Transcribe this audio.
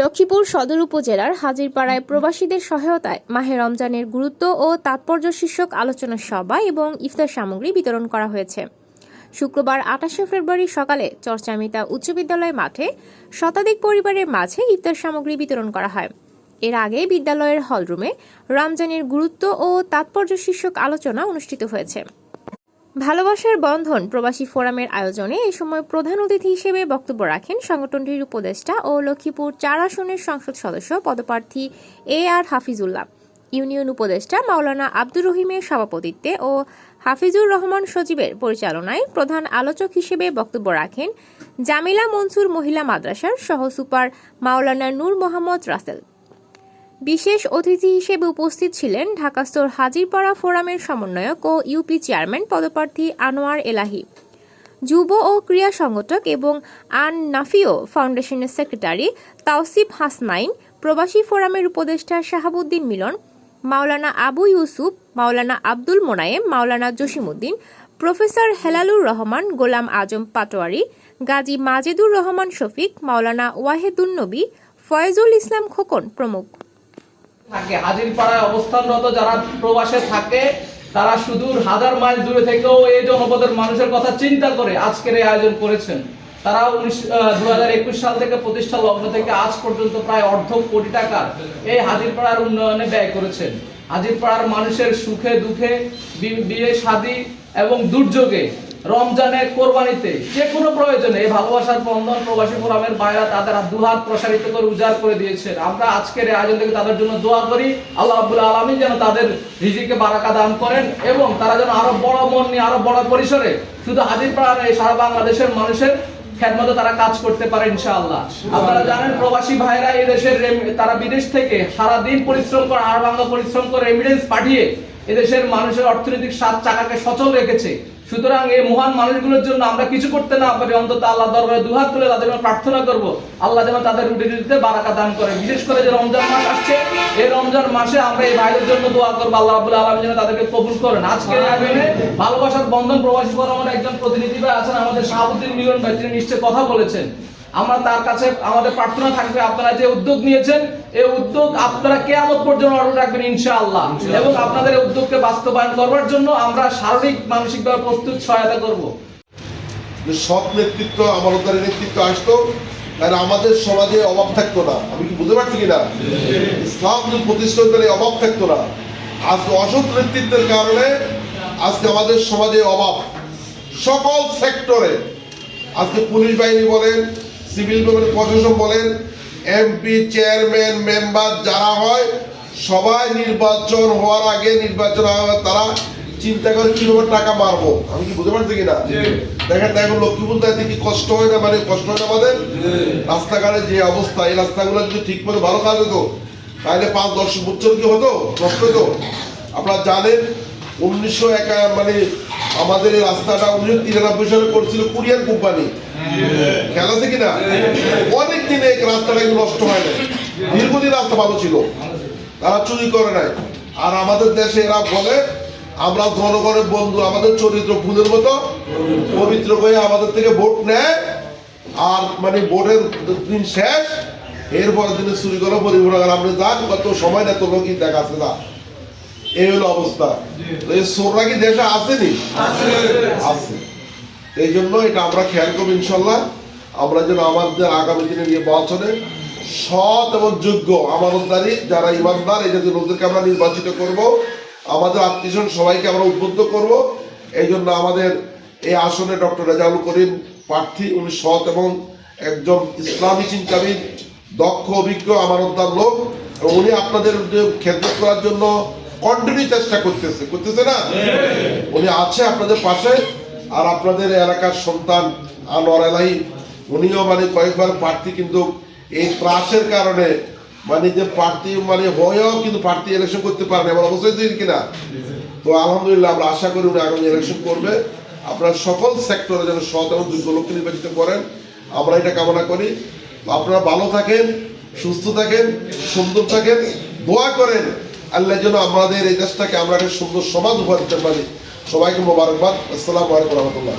লক্ষ্মীপুর সদর উপজেলার হাজিরপাড়ায় প্রবাসীদের সহায়তায় মাহে রমজানের গুরুত্ব ও তাৎপর্য শীর্ষক আলোচনা সভা এবং ইফতার সামগ্রী বিতরণ করা হয়েছে। শুক্রবার আঠাশে ফেব্রুয়ারি সকালে চরচামিতা উচ্চ বিদ্যালয় মাঠে শতাধিক পরিবারের মাঝে ইফতার সামগ্রী বিতরণ করা হয়। এর আগে বিদ্যালয়ের হলরুমে রমজানের গুরুত্ব ও তাৎপর্য শীর্ষক আলোচনা অনুষ্ঠিত হয়েছে। ভালোবাসার বন্ধন প্রবাসী ফোরামের আয়োজনে এ সময় প্রধান অতিথি হিসেবে বক্তব্য রাখেন সংগঠনটির উপদেষ্টা ও লক্ষ্মীপুর চার আসনের সংসদ সদস্য পদপ্রার্থী এ আর হাফিজুল্লাহ, ইউনিয়ন উপদেষ্টা মাওলানা আব্দুর রহিমের সভাপতিত্বে ও হাফিজুর রহমান সজীবের পরিচালনায় প্রধান আলোচক হিসেবে বক্তব্য রাখেন জামিলা মনসুর মহিলা মাদ্রাসার সহ সুপার মাওলানা নূর মোহাম্মদ রাসেল। বিশেষ অতিথি হিসেবে উপস্থিত ছিলেন ঢাকাস্থর হাজিরপাড়া ফোরামের সমন্বয়ক ও ইউপি চেয়ারম্যান পদপ্রার্থী আনোয়ার এলাহি, যুব ও ক্রীড়া সংগঠক এবং আন নাফিও ফাউন্ডেশনের সেক্রেটারি তাওসিফ হাসনাইন, প্রবাসী ফোরামের উপদেষ্টা শাহাবুদ্দিন মিলন, মাওলানা আবু ইউসুফ, মাওলানা আব্দুল মোনায়েম, মাওলানা জসিমুদ্দিন প্রফেসর হেলালুর রহমান, গোলাম আজম পাটোয়ারি, গাজী মাজেদুর রহমান শফিক, মাওলানা ওয়াহেদুন নবী, ফয়েজুল ইসলাম খোকন প্রমুখ। থাকে। হাজিরপাড়ায় অবস্থানরত যারা প্রবাসে থাকে, তারা সুদূর হাজার মাইল দূরে থেকেও এই জনপদের মানুষের কথা চিন্তা করে আজকের এই আয়োজন করেছেন। তারা উনিশ সাল থেকে প্রতিষ্ঠা লগ্ন থেকে আজ পর্যন্ত প্রায় অর্ধ কোটি টাকা এই হাজিরপাড়ার উন্নয়নে ব্যয় করেছেন। হাজিরপাড়ার মানুষের সুখে দুঃখে বিয়ে, শাদী এবং দুর্যোগে রমজানে কোরবানিতে যে কোনো প্রয়োজনে এই ভালোবাসার বন্ধন প্রবাসী ফোরামের বাইরা তাদের দুহাত প্রসারিত করে উজাড় করে দিয়েছেন। আমরা আজকের এই আয়োজন থেকে তাদের জন্য দোয়া করি, আল্লাহ রাব্বুল আলামিন যেন তাদের রিজিকে বারাকা দান করেন এবং তারা যেন আরও বড় মন নিয়ে, আরও বড় পরিসরে শুধু হাজিরপাড়ার এই সারা বাংলাদেশের মানুষের খেদমতে তারা কাজ করতে পারে ইনশাআল্লাহ। আপনারা জানেন প্রবাসী ভাইরা এই দেশের তারা বিদেশ থেকে সারা দিন পরিশ্রম করে আর বাংলা পরিশ্রম করে এভিডেন্স পাঠিয়ে এদেশের মানুষের অর্থনৈতিক সাত চাকাকে সচল রেখেছে। সুতরাং এই মহান মানুষগুলোর জন্য আমরা কিছু করতে না পারি, অন্তত আল্লাহ দরবারে দুহাত তুলে তাদের জন্য প্রার্থনা করব। আল্লাহ যেন তাদের রুটি রুটিতে বারাকা দান করে। বিশেষ করে যে রমজান মাস আসছে, এই রমজান মাসে আমরা এই ভাইদের জন্য দোয়া করব। আল্লাহ আবুল আলম যেন তাদেরকে কবুল করেন। আজকে ভালোবাসার বন্ধন প্রবাসী ফোরামের একজন প্রতিনিধি ভাই আছেন, আমাদের শাহাবুদ্দিন মিলন ভাই, তিনি নিশ্চয় কথা বলেছেন। আমরা তার কাছে আমাদের প্রার্থনা থাকবে আপনারা যে উদ্যোগ নিয়েছেন এই উদ্যোগ আপনারা কেয়ামত পর্যন্ত অটল রাখবেন ইনশাআল্লাহ। এবং আপনাদের উদ্যোগকে বাস্তবায়ন করবার জন্য আমরা শারীরিক মানসিকভাবে প্রস্তুত সহায়তা করব। যে সৎ নেতৃত্ব আমানতদারি নেতৃত্ব আসতো কারণ আমাদের সমাজে অভাব থাকতো না। আমি কি বুঝতে পারছি কিনা? ইসলাম যদি প্রতিষ্ঠা তাহলে অভাব থাকতো না। আজকে অসৎ নেতৃত্বের কারণে আজকে আমাদের সমাজে অভাব। সকল সেক্টরে। আজকে পুলিশ বাহিনী বলেন সিভিল প্রশাসন বলেন এমপি চেয়ারম্যান মেম্বার যারা হয় সবাই নির্বাচন হওয়ার আগে নির্বাচন হওয়ার তারা চিন্তা করে কীভাবে টাকা মারবো। আমি কি বুঝতে পারছি কিনা? দেখেন এখন লক্ষ্মীপুর দায়িত্ব কি কষ্ট হয় না মানে কষ্ট হয় না আমাদের রাস্তাঘাটে যে অবস্থা এই রাস্তাগুলো যদি ঠিক মতো ভালো কাজ হতো তাহলে পাঁচ দশ বছর কি হতো? নষ্ট হতো। আপনারা জানেন উনিশশো একা মানে আমাদের এই রাস্তাটা উনিশশো তিরানব্বই সালে করছিল কুরিয়ার কোম্পানি। খেয়াল আছে কিনা অনেক দিনে এই রাস্তাটা কিন্তু নষ্ট হয় না দীর্ঘদিন রাস্তা ভালো ছিল। তারা চুরি করে নাই। আর আমাদের দেশে এরা বলে আমরা জনগণের বন্ধু আমাদের চরিত্র ফুলের মতো পবিত্র হয়ে আমাদের থেকে ভোট নেয়। আর মানে ভোটের দিন শেষ এরপর দিনে চুরি করে পরিবহন করে আপনি যান কত সময় না তো লোকই দেখাচ্ছে না? এই হলো অবস্থা। এই সোররা কি দেশে আসেনি? আছে এই জন্য এটা আমরা খেয়াল করব ইনশাল্লাহ। আমরা যেন আমাদের আগামী দিনে নিয়ে নির্বাচনে সৎ এবং যোগ্য আমানতদারি যারা ইমানদার এই জাতীয় লোকদেরকে আমরা নির্বাচিত করব। আমাদের আত্মীয়স্বজন সবাইকে আমরা উদ্বুদ্ধ করব। এই জন্য আমাদের এই আসনে ডক্টর রেজাউল করিম প্রার্থী উনি সৎ এবং একজন ইসলামী চিন্তাবিদ দক্ষ অভিজ্ঞ আমানতদার লোক উনি আপনাদের খেদমত করার জন্য কন্টিনিউ চেষ্টা করতেছে। করতেছে না? উনি আছে আপনাদের পাশে। আর আপনাদের এলাকার সন্তান আনোয়ার এলাহি, উনিও মানে কয়েকবার প্রার্থী, কিন্তু এই ত্রাসের কারণে মানে যে প্রার্থী মানে হয়েও কিন্তু প্রার্থী ইলেকশন করতে পারেন। এমন অবস্থা হয়েছে কিনা তো আলহামদুলিল্লাহ আমরা আশা করি উনি আগামী ইলেকশন করবে। আপনার সকল সেক্টরে যেন সৎ এবং যোগ্য লোককে নির্বাচিত করেন, আমরা এটা কামনা করি। আপনারা ভালো থাকেন, সুস্থ থাকেন, সুন্দর থাকেন, দোয়া করেন। আল্লাহ যেন আমাদের এই দেশটাকে আমরা একটা সুন্দর সমাজ উপহার দিতে পারি। সবাইকে মোবারকবাদ। আসসালামু আলাইকুম রহমতুল্লাহ।